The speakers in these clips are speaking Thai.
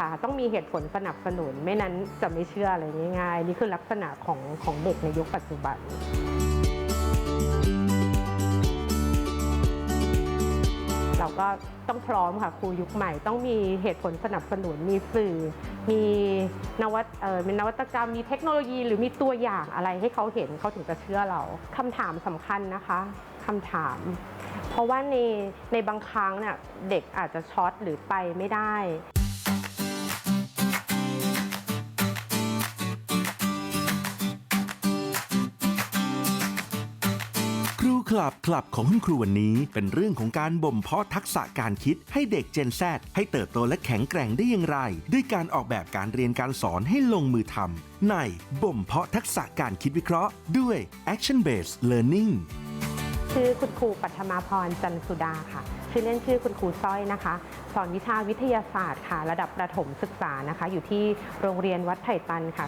ค่ะ ต้องมีเหตุผลสนับสนุน ไม่นั้นจะไม่เชื่ออะไรง่ายๆ นี่คือลักษณะของของเด็กในยุคปัจจุบันเราก็ต้องพร้อมค่ะครูยุคใหม่ต้องมีเหตุผลสนับสนุนมีสื่อ มีนวัตเอ่อมีนวัตกรรมมีเทคโนโลยี หรือมีตัวอย่างอะไรให้เขาเห็นเขาถึงจะเชื่อเราคำถามสำคัญนะคะคำถาม เพราะว่าในในบางครั้งเนี่ยเด็กอาจจะช็อตหรือไปไม่ได้ คลับคลับของคุณครูวันนี้ เป็นเรื่องของการบ่มเพาะทักษะการคิดให้เด็กเจน Z ให้เติบโตและแข็งแกร่งได้อย่างไร ด้วยการออกแบบการเรียนการสอนให้ลงมือทำในบ่มเพาะทักษะการคิดวิเคราะห์ ด้วย Action Based Learning ชื่อคุณครูปัทมาพรจันสุดาค่ะ ชื่อเล่นชื่อคุณครูสร้อยนะคะ สอนวิชาวิทยาศาสตร์ค่ะ ระดับประถมศึกษานะคะ อยู่ที่โรงเรียนวัดไผ่ตันค่ะ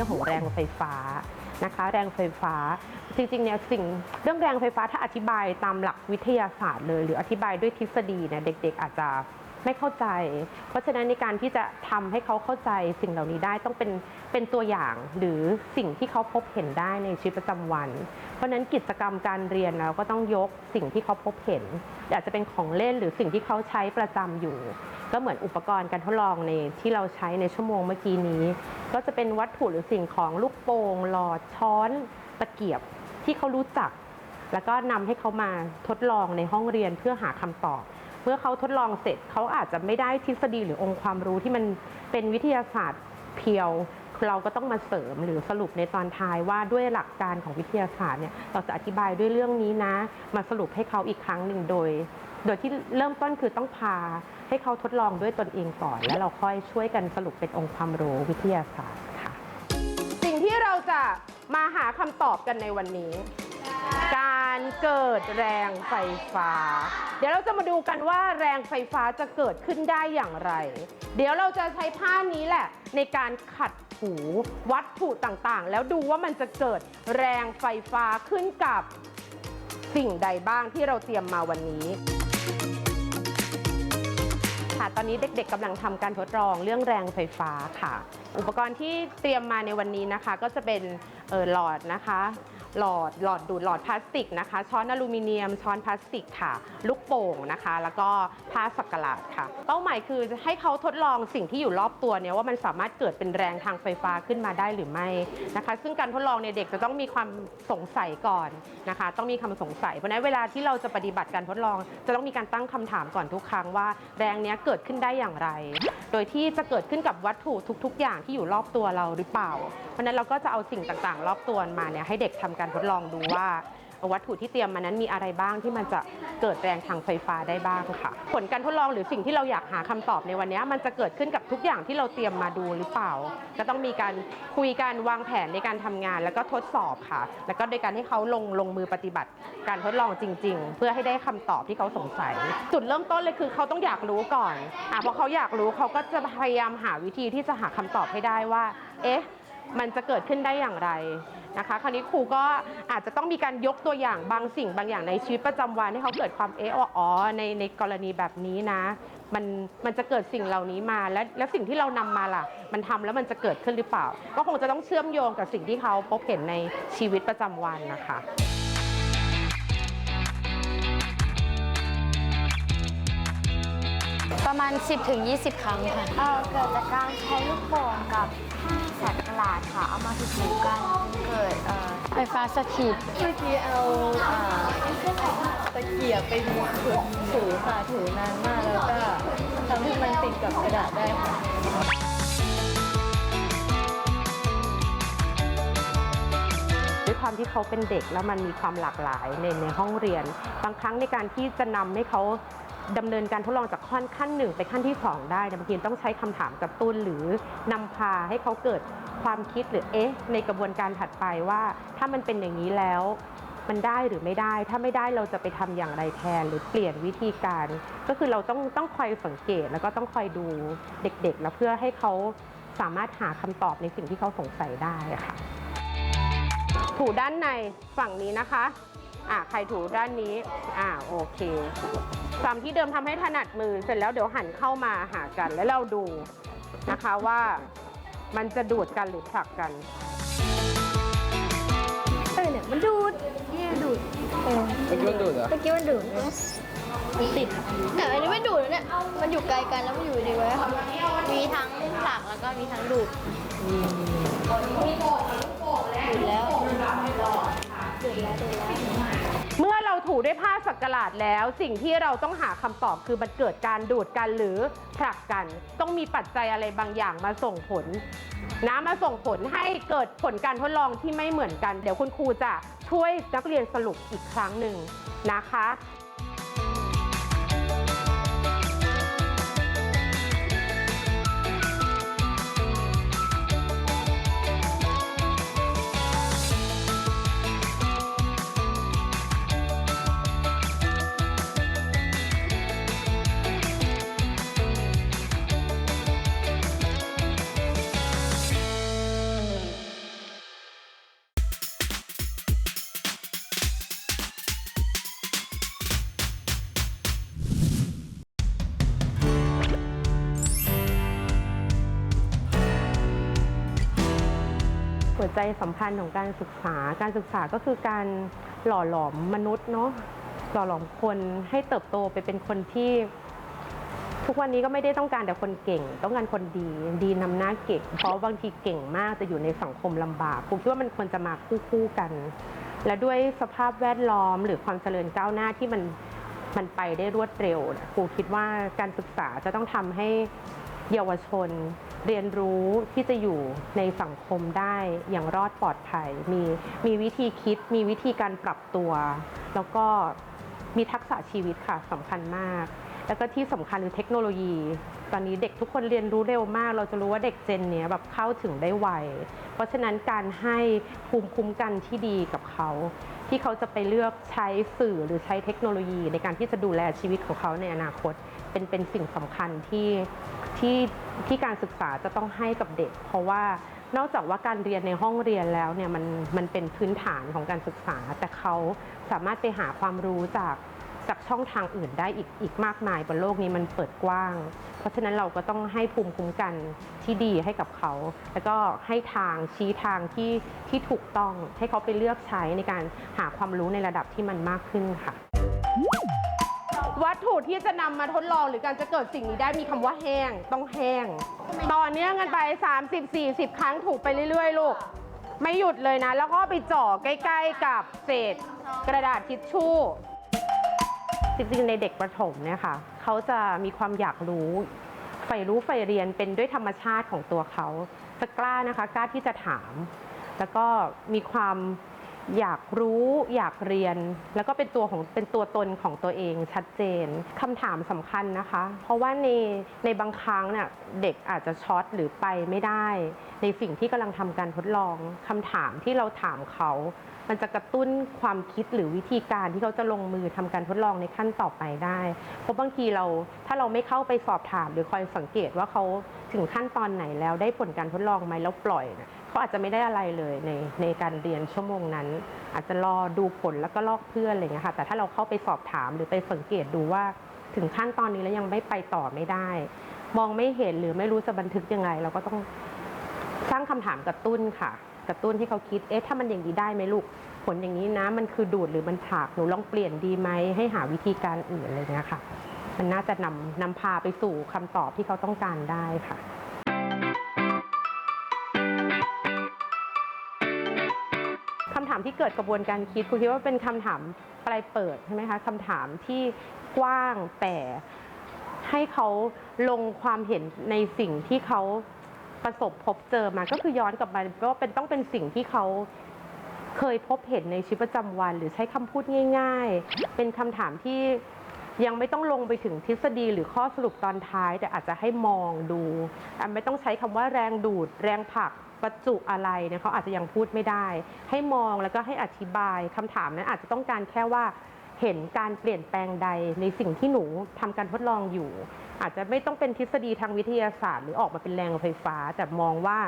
รื่องของแรงไฟฟ้านะคะ แรงไฟฟ้าจริงๆเนี่ยสิ่งเรื่องแรงไฟฟ้าถ้าอธิบายตามหลักวิทยาศาสตร์เลย หรืออธิบายด้วยทฤษฎีเนี่ยเด็ก ๆ อาจจะ ไม่เข้าใจ เพราะฉะนั้นในการที่จะทำให้เขาเข้าใจสิ่งเหล่านี้ได้ต้องเป็นเป็นตัวอย่างหรือสิ่งที่เขาพบเห็นได้ในชีวิตประจำวัน เพราะฉะนั้นกิจกรรมการเรียนเราก็ต้องยกสิ่งที่เขาพบเห็น อาจจะเป็นของเล่นหรือสิ่งที่เขาใช้ประจำอยู่ ก็เหมือนอุปกรณ์การทดลองในที่เราใช้ในชั่วโมงเมื่อกี้นี้ ก็จะเป็นวัตถุหรือสิ่งของลูกโป่งหลอดช้อนตะเกียบที่เขารู้จัก แล้วก็นำให้เขามาทดลองในห้องเรียนเพื่อหาคำตอบ เมื่อเขาทดลองเสร็จเขาอาจจะไม่ได้ทฤษฎีหรือองค์ความรู้ที่มันเป็นวิทยาศาสตร์เพียว เราก็ต้องมาเสริมหรือสรุปในตอนท้ายว่าด้วยหลักการของวิทยาศาสตร์เนี่ยเราจะอธิบายด้วยเรื่องนี้นะ มาสรุปให้เขาอีกครั้งหนึ่งโดย โดยที่เริ่มต้นคือต้องพาให้เขาทดลองด้วยตนเองก่อน แล้วเราค่อยช่วยกันสรุปเป็นองค์ความรู้วิทยาศาสตร์ค่ะ สิ่งที่เราจะมาหาคำตอบกันในวันนี้ การเกิดแรงไฟฟ้า เดี๋ยวเราจะมาดูกันว่าแรงไฟฟ้าจะเกิดขึ้นได้อย่างไร เดี๋ยวเราจะใช้ผ้านี้แหละ ในการขัดถูวัตถุต่างๆ แล้วดูว่ามันจะเกิดแรงไฟฟ้าขึ้นกับสิ่งใดบ้างที่เราเตรียมมาวันนี้ค่ะตอนนี้เด็กๆกำลังทำการทดลองเรื่องแรงไฟฟ้าค่ะ อุปกรณ์ที่เตรียมมาในวันนี้นะคะ ก็จะเป็นหลอดนะคะ หลอดหลอดดูดหลอดพลาสติกนะคะ ช้อนอลูมิเนียม ช้อนพลาสติกค่ะ ลูกโป่งนะคะ แล้วก็ผ้าสักกะหลาดค่ะ เป้าหมายคือจะให้เขาทดลองสิ่งที่อยู่รอบตัวเนี่ยว่ามันสามารถเกิดเป็นแรงทางไฟฟ้าขึ้นมาได้หรือไม่นะคะ ซึ่งการทดลองเนี่ยเด็กจะต้องมีความสงสัยก่อนนะคะ ต้องมีคำสงสัย เพราะนั้นเวลาที่เราจะปฏิบัติการทดลอง จะต้องมีการตั้งคำถามก่อนทุกครั้งว่าแรงเนี้ยเกิดขึ้นได้อย่างไร โดยที่จะเกิดขึ้นกับวัตถุทุก ๆ อย่างที่อยู่รอบตัวเราหรือเปล่า เพราะฉะนั้นเราก็จะเอาสิ่งต่างๆ รอบตัวมาเนี่ยให้เด็กทำการทดลองดูว่าวัตถุที่เตรียมมานั้นมีอะไรบ้างที่มันจะเกิดแรงทางไฟฟ้าได้บ้างค่ะ ผลการทดลองหรือสิ่งที่เราอยากหาคำตอบในวันนี้มันจะเกิดขึ้นกับทุกอย่างที่เราเตรียมมาดูหรือเปล่า ก็ต้องมีการคุยกันวางแผนในการทำงาน แล้วก็ทดสอบค่ะ แล้วก็โดยการให้เขาลงลงมือปฏิบัติ การทดลองจริง ๆ เพื่อให้ได้คำตอบที่เขาสงสัย จุดเริ่มต้นเลยคือเขาต้องอยากรู้ก่อนอะพอเขาอยากรู้เขาก็จะพยายามหาวิธีที่จะหาคำตอบให้ได้ว่า เอ๊ะ มันจะเกิดขึ้นได้อย่างไร นะคะ คราวนี้ครูก็อาจจะต้องมีการยกตัวอย่างบางสิ่งบางอย่างในชีวิตประจำวันให้เขาเกิดความเอะว่าอ๋อในในกรณีแบบนี้นะ มันมันจะเกิดสิ่งเหล่านี้มาและและสิ่งที่เรานำมาล่ะ มันทำแล้วมันจะเกิดขึ้นหรือเปล่า ก็คงจะต้องเชื่อมโยงกับสิ่งที่เขาพบเห็นในชีวิตประจำวันนะคะประมาณ 10-20 ครั้งค่ะเอ่อเกิดจากการใช้ลูกโป่งกับ ผ้าสักกะหลาดค่ะ เอามาถูๆกันเกิดเอ่อไฟฟ้าสถิต เมื่อกี้เอาอ่าตะเกียบไปถูถูค่ะถูนานมากแล้วก็ทำให้มันติดกับกระดาษได้ค่ะ ด้วยความที่เขาเป็นเด็กแล้วมันมีความหลากหลายในในห้องเรียน บางครั้งในการที่จะนำให้เขา ดำเนินการทดลองจากขั้นขั้นหนึ่งไปขั้นที่สองได้เนี่บางทีต้องใช้คำถามกระตุ้นหรือนำพาให้เขาเกิดความคิดหรือเอ๊ะ ในกระบวนการถัดไปว่า ถ้ามันเป็นอย่างนี้แล้วมันได้หรือไม่ได้ ถ้าไม่ได้เราจะไปทำอย่างไรแทนหรือเปลี่ยนวิธีการ ก็คือเราต้องต้องคอยสังเกตแล้วก็ต้องคอยดูเด็กๆ แล้วเพื่อให้เขาสามารถหาคำตอบในสิ่งที่เขาสงสัยได้ค่ะถูด้านในฝั่งนี้นะคะ อะใครถูด้านนี้ อ่าโอเคซ้ำที่เดิมทำให้ถนัดมือเสร็จแล้วเดี๋ยวหันเข้ามาหากันแล้วเราดูนะคะว่ามันจะดูดกันหรือผลักกันเออเนี่ยมันดูดเนี่ยดูดเออเมื่อกี้มันดูดเหรอเมื่อกี้มันดูดนะมันติดแต่อันนี้ไม่ดูดนะเนี่ยมันอยู่ไกลกันแล้วมันอยู่ดีไว้ค่ะมีทั้งผลักแล้วก็มีทั้งดูดดูดแล้วดูดแล้วดูดแล้วเมื่อเราถู ด้วยผ้าสักกลาดแล้ว สิ่งที่เราต้องหาคำตอบคือมันเกิดการดูดกันหรือผลักกัน ต้องมีปัจจัยอะไรบางอย่างมาส่งผลนะมาส่งผลให้เกิดผลการทดลองที่ไม่เหมือนกัน เดี๋ยวคุณครูจะช่วยนักเรียนสรุปอีกครั้งหนึ่งนะคะ หัวใจสำคัญของการศึกษา การศึกษาก็คือการหล่อหลอมมนุษย์เนาะ หล่อหลอมคนให้เติบโตไปเป็นคนที่ ทุกวันนี้ก็ไม่ได้ต้องการแต่คนเก่ง ต้องการคนดี ดีนำหน้าเก่ง เพราะบางทีเก่งมากจะอยู่ในสังคมลำบากผมคิดว่ามันควรจะมาคู่คู่กัน และด้วยสภาพแวดล้อมหรือความเจริญก้าวหน้าที่มันมันไปได้รวดเร็วครูคิดว่าการศึกษาจะต้องทำให้เยาวชน เรียนรู้ที่จะอยู่ในสังคมได้อย่างรอดปลอดภัย มีมีวิธีคิด มีวิธีการปรับตัว แล้วก็มีทักษะชีวิตค่ะสำคัญมาก แล้วก็ที่สำคัญคือเทคโนโลยี ตอนนี้เด็กทุกคนเรียนรู้เร็วมาก เราจะรู้ว่าเด็กเจนเนี้ยแบบเข้าถึงได้ไว เพราะฉะนั้นการให้ภูมิคุ้มกันที่ดีกับเขา ที่เขาจะไปเลือกใช้สื่อหรือใช้เทคโนโลยีในการที่จะดูแลชีวิตของเขาในอนาคต เป็นเป็นสิ่งสำคัญที่ที่ที่การศึกษาจะต้องให้กับเด็ก เพราะว่านอกจากว่าการเรียนในห้องเรียนแล้วเนี่ยมันมันเป็นพื้นฐานของการศึกษา แต่เขาสามารถไปหาความรู้จากจากช่องทางอื่นได้อีกอีกมากมายบนโลกนี้มันเปิดกว้าง เพราะฉะนั้นเราก็ต้องให้ภูมิคุ้มกันที่ดีให้กับเขา แล้วก็ให้ทางชี้ทางที่ที่ถูกต้องให้เขาไปเลือกใช้ในการหาความรู้ในระดับที่มันมากขึ้นค่ะ วัตถุที่จะนำมาทดลองหรือการจะเกิดสิ่งนี้ได้มีคำว่าแห้ง ต้องแห้ง ต่อเนื่องกันไป 30-40 ครั้งถูกไปเรื่อย ๆ ลูก ไม่หยุดเลยนะ แล้วก็ไปจ่อใกล้ ๆ กับเศษ กระดาษทิชชู่ จริงๆ ในเด็กประถมเนี่ยค่ะ เขาจะมีความอยากรู้ใฝ่รู้ใฝ่เรียนเป็นด้วยธรรมชาติของตัวเขาจะกล้านะคะ กล้าที่จะถาม แล้วก็มีความ อยากรู้อยากเรียน แล้วก็เป็นตัวของเป็นตัวตนของตัวเองชัดเจนคำถามสำคัญนะคะ เพราะว่าในในบางครั้งเนี่ยเด็กอาจจะช็อตหรือไปไม่ได้ ในสิ่งที่กำลังทำการทดลองคำถามที่เราถามเขา มันจะกระตุ้นความคิดหรือวิธีการที่เขาจะลงมือทำการทดลองในขั้นต่อไปได้ เพราะบางทีเราถ้าเราไม่เข้าไปสอบถามหรือคอยสังเกตว่าเขาถึงขั้นตอนไหนแล้วได้ผลการทดลองไหมแล้วปล่อยเนี่ย เขาอาจจะไม่ได้อะไรเลยในในการเรียนชั่วโมงนั้น อาจจะรอดูผลแล้วก็ลอกเพื่อนอะไรอย่างเงี้ยค่ะแต่ถ้าเราเข้าไปสอบถามหรือไปสังเกตดูว่าถึงขั้นตอนนี้แล้วยังไม่ไปต่อไม่ได้ มองไม่เห็นหรือไม่รู้จะบันทึกยังไง เราก็ต้องสร้างคำถามกระตุ้นค่ะ กระตุ้นให้เขาคิดเอ๊ะถ้ามันอย่างนี้ได้ไหมลูกผลอย่างนี้นะ มันคือดูดหรือมันถากหนูลองเปลี่ยนดีไหมให้หาวิธีการอื่นอะไรเงี้ยค่ะ มันน่าจะนำนำพาไปสู่คำตอบที่เขาต้องการได้ค่ะ ที่เกิดกระบวนการคิดครูคิดว่าเป็นคำถามปลายเปิดใช่ไหมคะคำถามที่กว้างแต่ให้เขาลงความเห็นในสิ่งที่เขาประสบพบเจอมาก็คือย้อนกลับมาก็เป็นต้องเป็นสิ่งที่เขาเคยพบเห็นในชีวิตประจำวัน หรือใช้คำพูดง่าย ๆ เป็นคำถามที่ยังไม่ต้องลงไปถึงทฤษฎีหรือข้อสรุปตอนท้าย แต่อาจจะให้มองดู ไม่ต้องใช้คำว่าแรงดูด แรงผลัก ประจุอะไรเนี่ยเขาอาจจะยังพูดไม่ได้ ให้มองแล้วก็ให้อธิบายคำถามนั้นอาจจะต้องการแค่ว่าเห็นการเปลี่ยนแปลงใดในสิ่งที่หนูทำการทดลองอยู่ อาจจะไม่ต้องเป็นทฤษฎีทางวิทยาศาสตร์ หรือออกมาเป็นแรงไฟฟ้า แต่มองว่า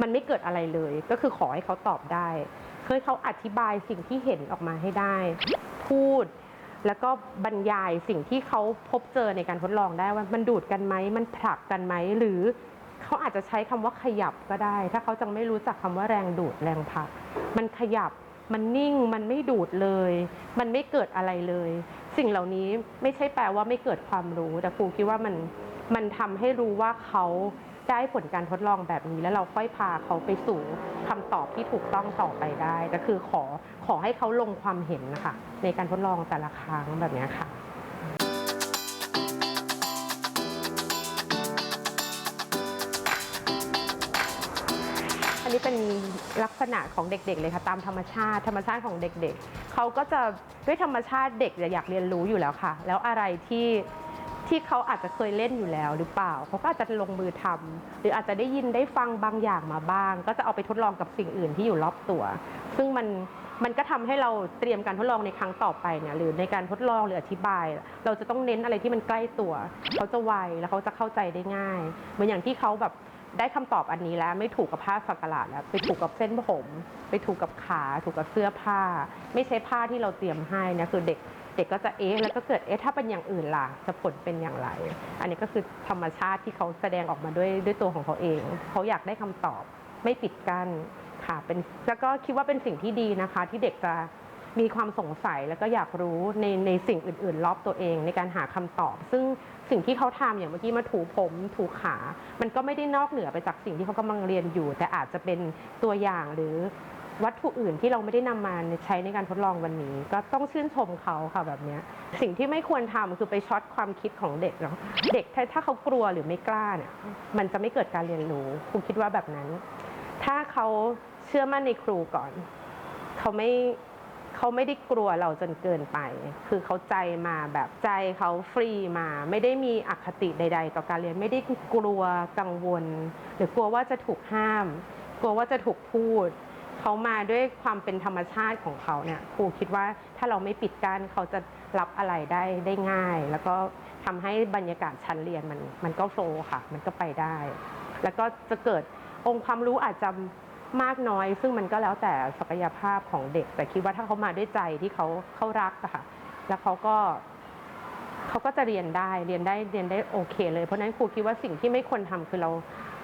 มันไม่เกิดอะไรเลย ก็คือขอให้เขาตอบได้เคพื่อให้เขาอธิบายสิ่งที่เห็นออกมาให้ได้ พูด แล้วก็บรรยายสิ่งที่เขาพบเจอในการทดลองได้ว่ามันดูดกันไหมมันผลักกันไหมหรือ เขาอาจจะใช้คำว่าขยับก็ได้ ถ้าเขาจังไม่รู้จักคำว่าแรงดูดแรงผลัก มันขยับมันนิ่งมันไม่ดูดเลย มันไม่เกิดอะไรเลย สิ่งเหล่านี้ไม่ใช่แปลว่าไม่เกิดความรู้ แต่ครูคิดว่ามันมันทำให้รู้ว่าเขาได้ผลการทดลองแบบนี้ แล้วเราค่อยพาเขาไปสู่คำตอบที่ถูกต้องต่อไปได้แต่คือขอขอให้เขาลงความเห็นนะคะในการทดลองแต่ละครั้งแบบนี้ค่ะ นี้เป็นลักษณะของเด็กๆเลยค่ะ ตามธรรมชาติ ธรรมชาติของเด็กๆ เขาก็จะด้วยธรรมชาติเด็กจะอยากเรียนรู้อยู่แล้วค่ะ แล้วอะไรที่ที่เขาอาจจะเคยเล่นอยู่แล้วหรือเปล่า เขาก็อาจจะลงมือทำหรืออาจจะได้ยินได้ฟังบางอย่างมาบ้าง ก็จะเอาไปทดลองกับสิ่งอื่นที่อยู่รอบตัว ซึ่งมันมันก็ทำให้เราเตรียมการทดลองในครั้งต่อไปเนี่ยหรือในการทดลองหรืออธิบาย เราจะต้องเน้นอะไรที่มันใกล้ตัว เขาจะไวแล้วเขาจะเข้าใจได้ง่าย เหมือนอย่างที่เขาแบบ ได้คำตอบอันนี้แล้วไม่ถูกกับผ้าสักหลาดแล้ว ไปถูกกับเส้นผม ไปถูกกับขาถูกกับเสื้อผ้า ไม่ใช่ผ้าที่เราเตรียมให้นะคือเด็กเด็กก็จะเอ๊ะแล้วก็เกิดเอ๊ะถ้าเป็นอย่างอื่นล่ะจะผลเป็นอย่างไร อันนี้ก็คือธรรมชาติที่เขาแสดงออกมาด้วยด้วยตัวของเขาเอง เขาอยากได้คำตอบไม่ปิดกั้นค่ะเป็นแล้วก็คิดว่าเป็นสิ่งที่ดีนะคะ ที่เด็กจะมีความสงสัยแล้วก็อยากรู้ในในสิ่งอื่น ๆ รอบตัวเองในการหาคำตอบ ซึ่ง สิ่งที่เขาทำอย่างเมื่อกี้มาถูผมถูขา มันก็ไม่ได้นอกเหนือไปจากสิ่งที่เขากำลังเรียนอยู่ แต่อาจจะเป็นตัวอย่างหรือวัตถุอื่นที่เราไม่ได้นำมาใช้ในการทดลองวันนี้ ก็ต้องชื่นชมเขาค่ะแบบนี้สิ่งที่ไม่ควรทำคือไปช็อตความคิดของเด็กเนาะเด็กถ้าถ้าเขากลัวหรือไม่กล้าเนี่ยมันจะไม่เกิดการเรียนรู้ครูคิดว่าแบบนั้น ถ้าเขาเชื่อมั่นในครูก่อน เขาไม่ เขาไม่ได้กลัวเราจนเกินไป คือเขาใจมาแบบใจเขาฟรีมา ไม่ได้มีอคติใด ๆ ต่อการเรียนไม่ได้กลัวกังวล หรือกลัวว่าจะถูกห้าม กลัวว่าจะถูกพูดเขามาด้วยความเป็นธรรมชาติของเขาเนี่ยครูคิดว่าถ้าเราไม่ปิดกั้นเขาจะรับอะไรได้ได้ง่าย แล้วก็ทำให้บรรยากาศชั้นเรียนมันมันก็โฟล์ค่ะ มันก็ไปได้ แล้วก็จะเกิดองค์ความรู้อาจจะ มากน้อย ซึ่งมันก็แล้วแต่ศักยภาพของเด็ก แต่คิดว่าถ้าเขามาด้วยใจที่เขาเขารักอะค่ะ แล้วเขาก็เขาก็จะเรียนได้เรียนได้เรียนได้โอเค เลยเพราะนั้นครูคิดว่าสิ่งที่ไม่ควรทำคือเรา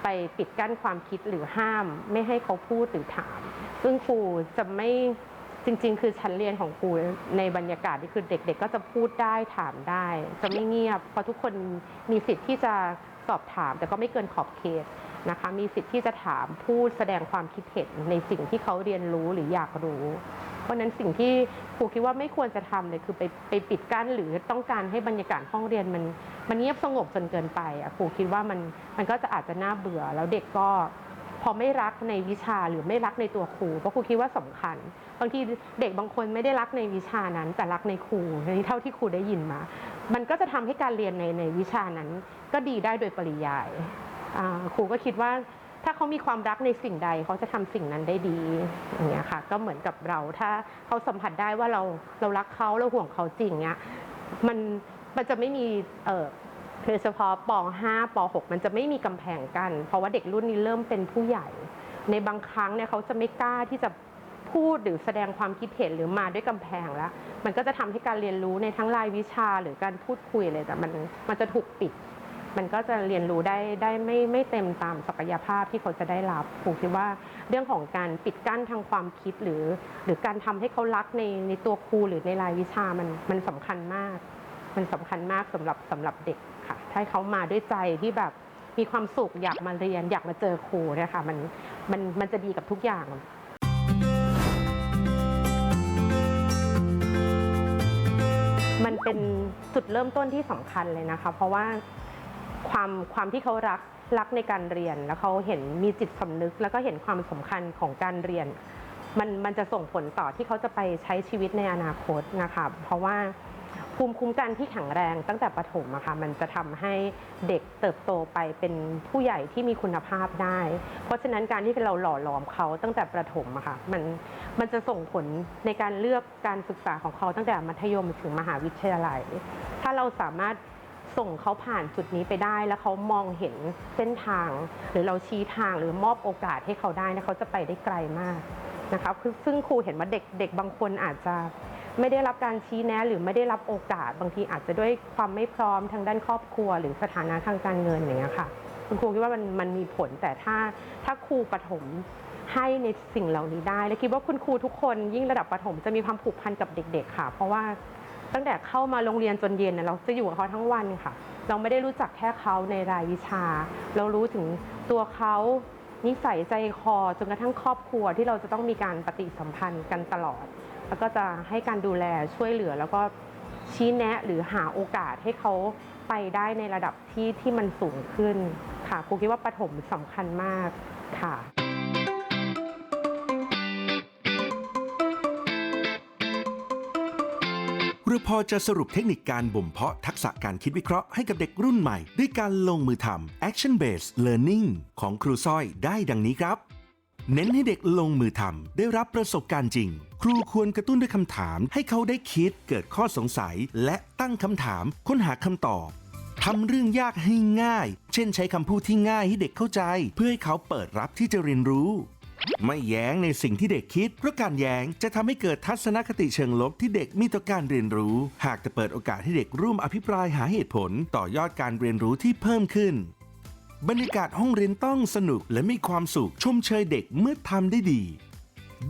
ไปปิดกั้นความคิดหรือห้าม ไม่ให้เขาพูดหรือถาม ซึ่งครูจะไม่จริง ๆ คือชั้นเรียนของครูในบรรยากาศที่คือเด็ก ๆ ก็จะพูดได้ถามได้ จะไม่เงียบเพราะทุกคนมีสิทธิ์ที่จะสอบถาม แต่ก็ไม่เกินขอบเขต นะคะ มีสิทธิ์ที่จะถามพูดแสดงความคิดเห็นในสิ่งที่เขาเรียนรู้หรืออยากรู้ เพราะนั้นสิ่งที่ครูคิดว่าไม่ควรจะทำเลยคือไปไปปิดกั้นหรือต้องการให้บรรยากาศห้องเรียนมันมันเงียบสงบจนเกินไปอะครูคิดว่ามันมันก็จะอาจจะน่าเบื่อแล้วเด็กก็พอไม่รักในวิชาหรือไม่รักในตัวครูเพราะครูคิดว่าสำคัญบางทีเด็กบางคนไม่ได้รักในวิชานั้น แต่รักในครูในเท่าที่ครูได้ยินมา มันก็จะทำให้การเรียนในในวิชานั้น ก็ดีได้โดยปริยาย ครูก็คิดว่าถ้าเขามีความรักในสิ่งใดเขาจะทำสิ่งนั้นได้ดีอย่างเงี้ยค่ะ ก็เหมือนกับเราถ้าเขาสัมผัสได้ว่าเราเรารักเขาเราห่วงเขาจริงเนี้ยมันมันจะไม่มีเออโดยเฉพาะป .5 ป .6 มันจะไม่มีกำแพงกัน เพราะว่าเด็กรุ่นนี้เริ่มเป็นผู้ใหญ่ ในบางครั้งเนี่ยเขาจะไม่กล้าที่จะพูดหรือแสดงความคิดเห็นหรือมาด้วยกำแพงแล้ว มันก็จะทำให้การเรียนรู้ในทั้งรายวิชาหรือการพูดคุยอะไรแต่มันมันจะถูกปิด มันก็จะเรียนรู้ได้ได้ไม่ไม่เต็มตามศักยภาพที่เขาจะได้รับผมคิดว่าเรื่องของการปิดกั้นทางความคิดหรือ หรือการทำให้เขารักในในตัวครูหรือในรายวิชามันมันสำคัญมาก มันสำคัญมากสำหรับสำหรับเด็กค่ะถ้าเขามาด้วยใจที่แบบมีความสุขอยากมาเรียนอยากมาเจอครูเนี่ยค่ะมันมันมันจะดีกับทุกอย่างมันเป็นจุดเริ่มต้นที่สำคัญเลยนะคะ เพราะว่า ความความที่เขารักรักในการเรียน แล้วเขาเห็นมีจิตสำนึก แล้วก็เห็นความสำคัญของการเรียน มันมันจะส่งผลต่อที่เขาจะไปใช้ชีวิตในอนาคตนะคะเพราะว่าภูมิคุ้มกันที่แข็งแรงตั้งแต่ประถมอะค่ะมันจะทำให้เด็กเติบโตไปเป็นผู้ใหญ่ที่มีคุณภาพได้ เพราะฉะนั้นการที่เราหล่อหลอมเขาตั้งแต่ประถมอะค่ะมันมันจะส่งผลในการเลือกการศึกษาของเขาตั้งแต่มัธยมถึงมหาวิทยาลัย ถ้าเราสามารถ ส่งเขาผ่านจุดนี้ไปได้ แล้วเขามองเห็นเส้นทาง หรือเราชี้ทางหรือมอบโอกาสให้เขาได้นะเขาจะไปได้ไกลมากนะคะคือซึ่งครูเห็นว่าเด็กเด็กบางคนอาจจะไม่ได้รับการชี้แนะหรือไม่ได้รับโอกาส บางทีอาจจะด้วยความไม่พร้อมทางด้านครอบครัว หรือสถานะทางการเงินอย่างเงี้ยค่ะคุณครูคิดว่ามันมันมีผลแต่ถ้าถ้าครูประถมให้ในสิ่งเหล่านี้ได้ และคิดว่าคุณครูทุกคนยิ่งระดับประถมจะมีความผูกพันกับเด็ก ๆ ค่ะ เพราะว่า ตั้งแต่เข้ามาโรงเรียนจนเย็นน่ะเราจะอยู่กับเขาทั้งวันค่ะ เราไม่ได้รู้จักแค่เขาในรายวิชา เรารู้ถึงตัวเขานิสัยใจคอจนกระทั่งครอบครัวที่เราจะต้องมีการปฏิสัมพันธ์กันตลอด แล้วก็จะให้การดูแลช่วยเหลือ แล้วก็ชี้แนะหรือหาโอกาสให้เขาไปได้ในระดับที่ที่มันสูงขึ้นค่ะครูคิดว่าประถมสำคัญมากค่ะ ราพอจะสรุปเทคนิคการบ่มเพาะทักษะการคิดวิเคราะห์ให้กับเด็กรุ่นใหม่ ด้วยการลงมือทำ action based learning ของครูสร้อยได้ดังนี้ครับ เน้นให้เด็กลงมือทำได้รับประสบการณ์จริง ครูควรกระตุ้นด้วยคำถาม ให้เขาได้คิดเกิดข้อสงสัย และตั้งคำถาม ค้นหาคำตอบทำเรื่องยากให้ง่าย เช่นใช้คำพูดที่ง่ายให้เด็กเข้าใจ เพื่อให้เขาเปิดรับที่จะเรียนรู้ ไม่แย้งในสิ่งที่เด็กคิด เพราะการแย้งจะทำให้เกิดทัศนคติเชิงลบที่เด็กมีต่อการเรียนรู้ หากจะเปิดโอกาสให้เด็กร่วมอภิปรายหาเหตุผล ต่อยอดการเรียนรู้ที่เพิ่มขึ้น บรรยากาศห้องเรียนต้องสนุกและมีความสุขชมเชยเด็กเมื่อทำได้ดี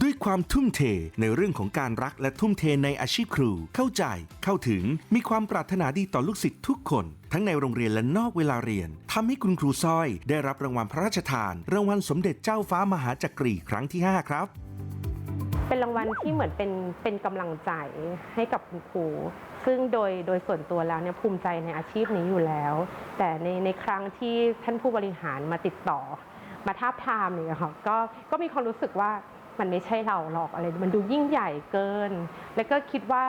ด้วยความทุ่มเทในเรื่องของการรักและทุ่มเทในอาชีพครู เข้าใจ เข้าถึง มีความปรารถนาดีต่อลูกศิษย์ทุกคน ทั้งในโรงเรียนและนอกเวลาเรียนทำให้คุณครูสร้อย ได้รับรางวัลพระราชทาน รางวัลสมเด็จเจ้าฟ้ามหาจักรีครั้งที่ 5 ครับ เป็นรางวัลที่เหมือนเป็นเป็นกำลังใจให้กับคุณครู ซึ่งโดยโดยส่วนตัวแล้วเนี่ยภูมิใจในอาชีพนี้อยู่แล้ว แต่ในในครั้งที่ท่านผู้บริหารมาติดต่อ มาทาบทามเนี่ยค่ะก็ก็มีความรู้สึกว่า มันไม่ใช่เราหรอกอะไร มันดูยิ่งใหญ่เกิน แล้วก็คิดว่า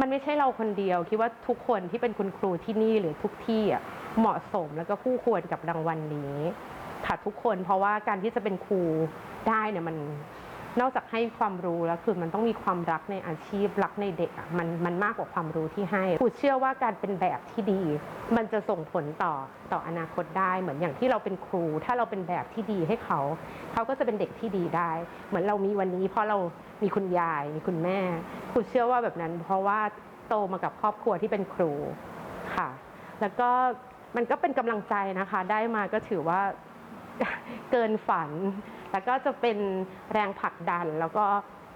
มันไม่ใช่เราคนเดียว คิดว่าทุกคนที่เป็นคุณครูที่นี่หรือทุกที่อะเหมาะสมแล้วก็คู่ควรกับรางวัลนี้ค่ะทุกคนเพราะว่าการที่จะเป็นครูได้เนี่ยมัน นอกจากให้ความรู้แล้วคือมันต้องมีความรักในอาชีพรักในเด็กอะมันมันมากกว่าความรู้ที่ให้ครูเชื่อว่าการเป็นแบบที่ดี มันจะส่งผลต่อต่ออนาคตได้ เหมือนอย่างที่เราเป็นครู ถ้าเราเป็นแบบที่ดีให้เขา เขาก็จะเป็นเด็กที่ดีได้ เหมือนเรามีวันนี้ เพราะเรามีคุณยายมีคุณแม่ครูเชื่อว่าแบบนั้น เพราะว่าโตมากับครอบครัวที่เป็นครูค่ะ แล้วก็มันก็เป็นกำลังใจนะคะ ได้มาก็ถือว่า เกินฝัน แล้วก็จะเป็นแรงผลักดัน แล้วก็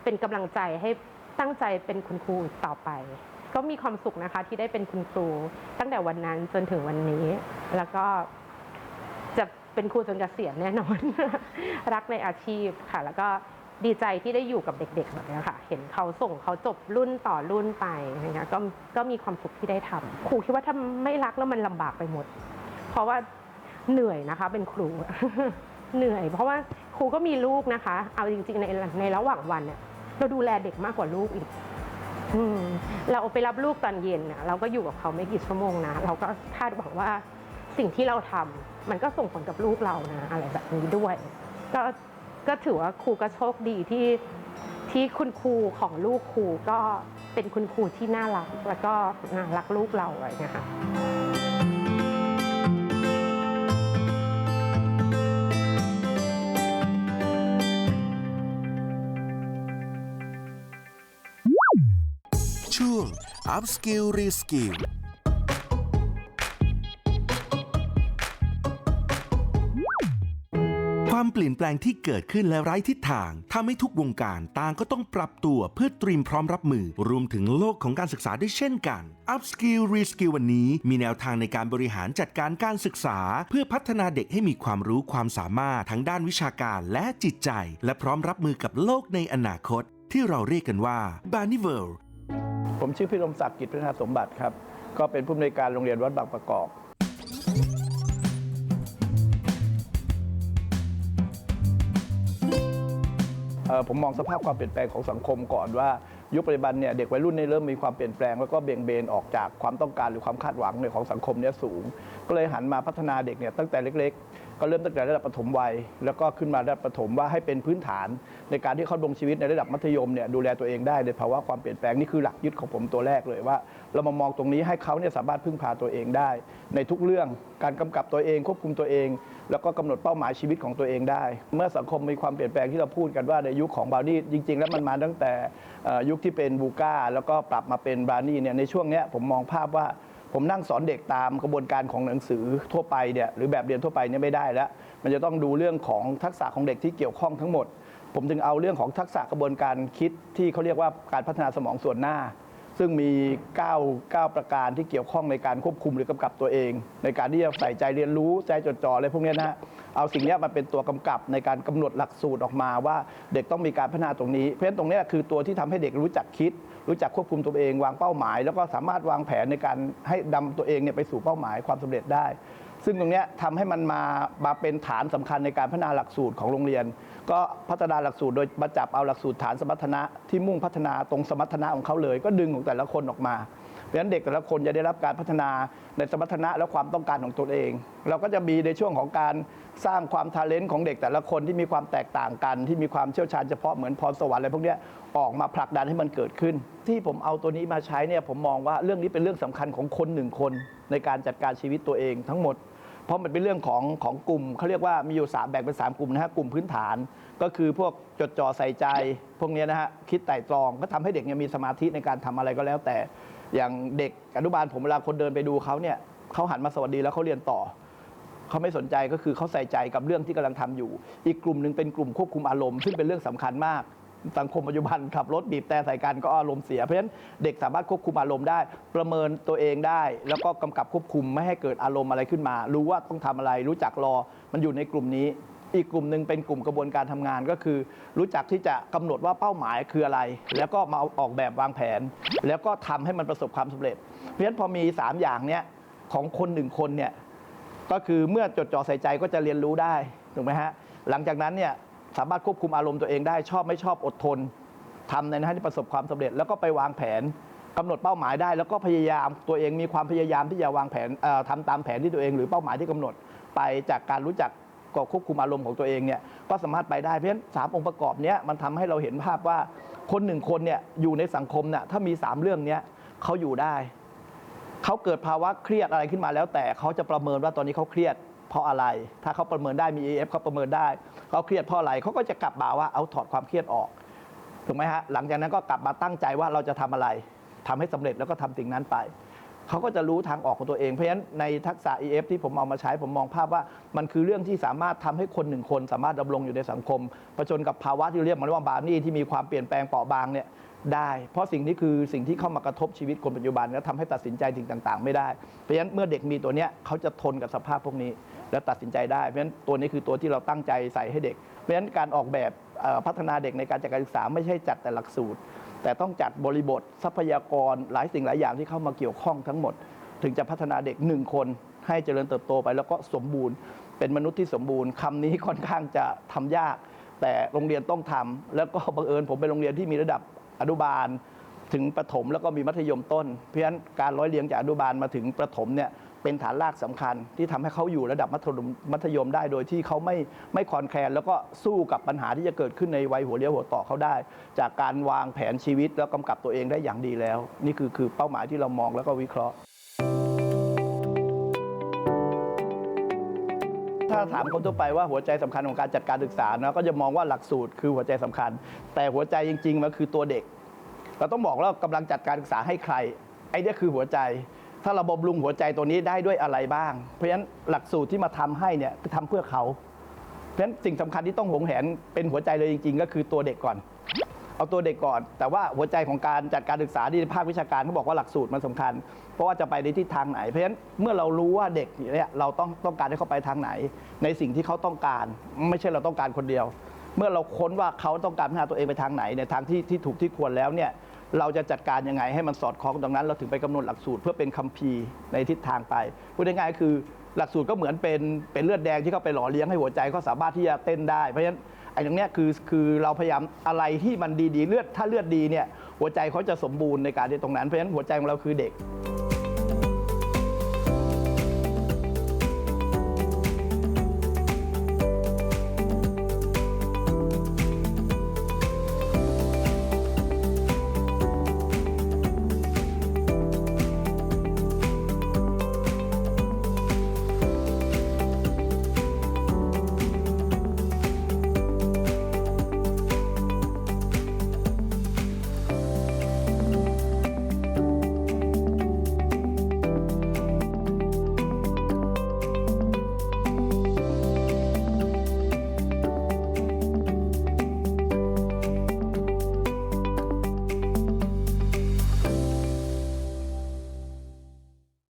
เป็นกำลังใจให้ตั้งใจเป็นคุณครูต่อไป ก็มีความสุขนะคะที่ได้เป็นคุณครู ตั้งแต่วันนั้นจนถึงวันนี้ แล้วก็จะเป็นครูจนเกษียณแน่นอน รักในอาชีพค่ะ แล้วก็ดีใจที่ได้อยู่กับเด็กๆแบบนี้ค่ะ เห็นเขาส่งเขาจบรุ่นต่อรุ่นไปอย่างเงี้ยก็ก็มีความสุขที่ได้ทำครูคิดว่าถ้าไม่รักแล้วมันลำบากไปหมด เพราะว่า เหนื่อยนะคะ เป็นครู เหนื่อย เพราะว่าครูก็มีลูกนะคะ เอาจริงๆในในระหว่างวันเนี่ยเราดูแลเด็กมากกว่าลูกอีกอืมเราไปรับลูกตอนเย็นน่ะเราก็อยู่กับเขาไม่กี่ชั่วโมงนะ เราก็คาดหวังว่าสิ่งที่เราทำมันก็ส่งผลกับลูกเรานะ อะไรแบบนี้ด้วย ก็ก็ถือว่าครูก็โชคดีที่ที่คุณครูของลูกครูก็เป็นคุณครูที่น่ารัก แล้วก็น่ารักลูกเราอะไรอย่างเงี้ยค่ะ วง upskill reskill ความเปลี่ยนแปลงที่เกิดขึ้นและไร้ทิศทางทำให้ทุกวงการต่างก็ต้องปรับตัวเพื่อเตรียมพร้อมรับมือ รวมถึงโลกของการศึกษาด้วยเช่นกัน Upskill Reskill วันนี้มีแนวทางในการบริหารจัดการการศึกษา เพื่อพัฒนาเด็กให้มีความรู้ความสามารถทั้งด้านวิชาการและจิตใจ และพร้อมรับมือกับโลกในอนาคต ที่เราเรียกกันว่า b a r n i v e r ผมชื่อพิรมศักดิ์กิจพัฒนาสมบัติครับ ก็เป็นผู้อำนวยการโรงเรียนวัดบางประกอบ ผมมองสภาพความเปลี่ยนแปลงของสังคมก่อนว่า ยุคปัจจุบันเนี่ยเด็กวัยรุ่นเนี่ยเริ่มมีความเปลี่ยนแปลงแล้วก็เบี่ยงเบนออกจากความต้องการหรือความคาดหวังในของสังคมเนี่ยสูง ก็เลยหันมาพัฒนาเด็กเนี่ยตั้งแต่เล็ก ๆ ก็เริ่มตั้งแต่ระดับปฐมวัย แล้วก็ขึ้นมาระดับประถมว่าให้เป็นพื้นฐาน ในการที่เขาดงชีวิตในระดับมัธยมเนี่ยดูแลตัวเองได้ในภาวะความเปลี่ยนแปลงนี่คือหลักยึดของผมตัวแรกเลยว่า เรามามองตรงนี้ให้เขาเนี่ยสามารถพึ่งพาตัวเองได้ ในทุกเรื่องการกำกับตัวเองควบคุมตัวเอง แล้วก็กำหนดเป้าหมายชีวิตของตัวเองได้ เมื่อสังคมมีความเปลี่ยนแปลงที่เราพูดกันว่าในยุคของบราวนี่จริง ๆ แล้วมันมาตั้งแต่ยุคที่เป็นบูก้าแล้วก็ปรับมาเป็นบราวนี่เนี่ยในช่วงเนี้ยผมมองภาพว่า ผมนั่งสอนเด็กตามกระบวนการของหนังสือทั่วไปเนี่ยหรือแบบเรียนทั่วไปเนี่ยไม่ได้แล้ว มันจะต้องดูเรื่องของทักษะของเด็กที่เกี่ยวข้องทั้งหมด ผมจึงเอาเรื่องของทักษะกระบวนการคิดที่เขาเรียกว่าการพัฒนาสมองส่วนหน้า ซึ่งมี 9 9 ประการที่เกี่ยวข้องในการควบคุมหรือกำกับตัวเอง ในการที่จะใส่ใจเรียนรู้ใจจดจ่ออะไรพวกนี้นะฮะเอาสิ่งนี้มาเป็นตัวกำกับในการกำหนดหลักสูตรออกมาว่าเด็กต้องมีการพัฒนาตรงนี้ เพราะฉะนั้นตรงนี้คือตัวที่ทำให้เด็กรู้จักคิด รู้จักควบคุมตัวเองวางเป้าหมาย แล้วก็สามารถวางแผนในการให้ดำตัวเองเนี่ยไปสู่เป้าหมายความสำเร็จได้ ซึ่งตรงนี้ทำให้มันมามาเป็นฐานสำคัญในการพัฒนาหลักสูตรของโรงเรียน ก็พัฒนาหลักสูตรโดยมาจับเอาหลักสูตรฐานสมรรถนะที่มุ่งพัฒนาตรงสมรรถนะของเขาเลย ก็ดึงของแต่ละคนออกมาะฉะนั้นเด็กแต่ละคนจะได้รับการพัฒนาในสมรรถนะและความต้องการของตนเอง เราก็จะมีในช่วงของการสร้างความทาเลนต์ของเด็กแต่ละคนที่มีความแตกต่างกัน ที่มีความเชี่ยวชาญเฉพาะเหมือนพรสวรรค์อะไรพวกนี้ออกมาผลักดันให้มันเกิดขึ้น ที่ผมเอาตัวนี้มาใช้เนี่ยผมมองว่าเรื่องนี้เป็นเรื่องสำคัญของคนหนึ่งคน ในการจัดการชีวิตตัวเองทั้งหมดเพราะมันเป็นเรื่องของของกลุ่มเขาเรียกว่ามีอยู่สามแบ่งเป็นสามกลุ่มนะฮะกลุ่มพื้นฐาน ก็คือพวกจดจ่อใส่ใจ พวกนี้นะฮะคิดไตร่ตรองก็ทำให้เด็กเนี่ยมีสมาธิในการทำอะไรก็แล้วแต่ อย่างเด็กอนุบาลผมเวลาคนเดินไปดูเขาเนี่ยเขาหันมาสวัสดีแล้วเขาเรียนต่อเขาไม่สนใจก็คือเขาใส่ใจกับเรื่องที่กำลังทำอยู่ อีกกลุ่มหนึ่งเป็นกลุ่มควบคุมอารมณ์ซึ่งเป็นเรื่องสำคัญมากสังคมปัจจุบันขับรถบีบแต่ใส่กันก็อารมณ์เสีย เพราะฉะนั้นเด็กสามารถควบคุมอารมณ์ได้ ประเมินตัวเองได้ แล้วก็กำกับควบคุมไม่ให้เกิดอารมณ์อะไรขึ้นมา รู้ว่าต้องทำอะไรรู้จักรอมันอยู่ในกลุ่มนี้ อีกกลุ่มหนึ่งเป็นกลุ่มกระบวนการทำงานก็คือ รู้จักที่จะกำหนดว่าเป้าหมายคืออะไร แล้วก็มาออกแบบวางแผน แล้วก็ทำให้มันประสบความสำเร็จ เพราะฉะนั้นพอมีสามอย่างเนี้ยของคนหนึ่งคนเนี่ยก็คือเมื่อจดจ่อใส่ใจก็จะเรียนรู้ได้ถูกไหมฮะหลังจากนั้นเนี่ยสามารถควบคุมอารมณ์ตัวเองได้ชอบไม่ชอบอดทนทำในนั้นให้ประสบความสำเร็จ แล้วก็ไปวางแผนกำหนดเป้าหมายได้ แล้วก็พยายามตัวเองมีความพยายามที่จะวางแผนเอ่อทำตามแผนที่ตัวเอง หรือเป้าหมายที่กำหนดไปจากการรู้จัก ก็ควบคุมอารมณ์ของตัวเองเนี่ยก็สามารถไปได้เพราะฉะนั้นสามองค์ประกอบเนี้ยมันทำให้เราเห็นภาพว่าคนหนึ่งคนเนี่ยอยู่ในสังคมเนี่ยถ้ามีสามเรื่องเนี้ยเขาอยู่ได้ เขาเกิดภาวะเครียดอะไรขึ้นมาแล้ว แต่เขาจะประเมินว่าตอนนี้เขาเครียดเพราะอะไร ถ้าเขาประเมินได้มี AF เขาประเมินได้เขาเครียดเพราะอะไรเขาก็จะกลับมาว่าเอาถอดความเครียดออกถูกไหมฮะหลังจากนั้นก็กลับมาตั้งใจว่าเราจะทำอะไรทำให้สำเร็จแล้วก็ทำสิ่งนั้นไป เขาก็จะรู้ทางออกของตัวเอง เพราะฉะนั้นในทักษะ EF ที่ผมเอามาใช้ผมมองภาพว่า มันคือเรื่องที่สามารถทำให้คนหนึ่งคน สามารถดำรงอยู่ในสังคมเผชิญกับภาวะที่เรียกมันว่าบาร์นี่ที่มีความเปลี่ยนแปลงเปราะบางเนี่ยได้ เพราะสิ่งนี้คือสิ่งที่เข้ามากระทบชีวิตคนปัจจุบัน แล้วทำให้ตัดสินใจสิ่งต่าง ๆ ไม่ได้ เพราะฉะนั้นเมื่อเด็กมีตัวเนี้ยเขาจะทนกับสภาพพวกนี้ แล้วตัดสินใจได้ เพราะฉะนั้นตัวนี้คือตัวที่เราตั้งใจใส่ให้เด็ก เพราะฉะนั้นการออกแบบพัฒนาเด็กในการจัดการศึกษาไม่ใช่จัดแต่หลักสูตร แต่ต้องจัดบริบททรัพยากรหลายสิ่งหลายอย่างที่เข้ามาเกี่ยวข้องทั้งหมด ถึงจะพัฒนาเด็กหนึ่งคน ให้เจริญเติบโตไป แล้วก็สมบูรณ์ เป็นมนุษย์ที่สมบูรณ์คำนี้ค่อนข้างจะทำยาก แต่โรงเรียนต้องทำแล้วก็บังเอิญผมเป็นโรงเรียนที่มีระดับอนุบาล ถึงประถมแล้วก็มีมัธยมต้น เพราะฉะนั้นการร้อยเรียงจากอนุบาลมาถึงประถมเนี่ย เป็นฐานรากสำคัญที่ทำให้เขาอยู่ระดับมัธยมมัธยมได้ โดยที่เขาไม่ไม่คอนแคลนแล้วก็สู้กับปัญหาที่จะเกิดขึ้นในวัยหัวเลี้ยวหัวต่อเขาได้ จากการวางแผนชีวิตแล้วกำกับตัวเองได้อย่างดีแล้ว นี่คือคือเป้าหมายที่เรามองแล้วก็วิเคราะห์ถ้าถามคนทั่วไปว่าหัวใจสำคัญของการจัดการศึกษานะก็จะมองว่าหลักสูตรคือหัวใจสำคัญ แต่หัวใจจริงๆมันคือตัวเด็ก เราต้องบอกว่ากำลังจัดการศึกษาให้ใครไอ้เนี่ยคือหัวใจ ถ้าเราบำรุงหัวใจตัวนี้ได้ด้วยอะไรบ้าง เพราะฉะนั้นหลักสูตรที่มาทำให้เนี่ยคือทำเพื่อเขา เพราะฉะนั้นสิ่งสำคัญที่ต้องหงแหนเป็นหัวใจเลยจริง ๆ ก็คือตัวเด็กก่อน เอาตัวเด็กก่อน แต่ว่าหัวใจของการจัดการศึกษาที่ภาควิชาการเขาบอกว่าหลักสูตรมันสำคัญ เพราะว่าจะไปในทิศทางไหน เพราะฉะนั้นเมื่อเรารู้ว่าเด็กเนี่ยเราต้องต้องการให้เขาไปทางไหน ในสิ่งที่เขาต้องการ ไม่ใช่เราต้องการคนเดียว เมื่อเราค้นว่าเขาต้องการพัฒนาตัวเองไปทางไหนในทางที่ที่ถูกที่ควรแล้วเนี่ย เราจะจัดการยังไงให้มันสอดคล้องตรงนั้น เราถึงไปกำหนดหลักสูตรเพื่อเป็นคัมภีร์ในทิศทางไปพูดง่ายๆคือหลักสูตรก็เหมือนเป็นเป็นเลือดแดงที่เขาไปหล่อเลี้ยงให้หัวใจเขาสามารถที่จะเต้นได้เพราะฉะนั้นไอ้ตรงเนี้ยคือคือเราพยายามอะไรที่มันดีๆเลือดถ้าเลือดดีเนี่ยหัวใจเขาจะสมบูรณ์ในการที่ตรงนั้นเพราะฉะนั้นหัวใจของเราคือเด็ก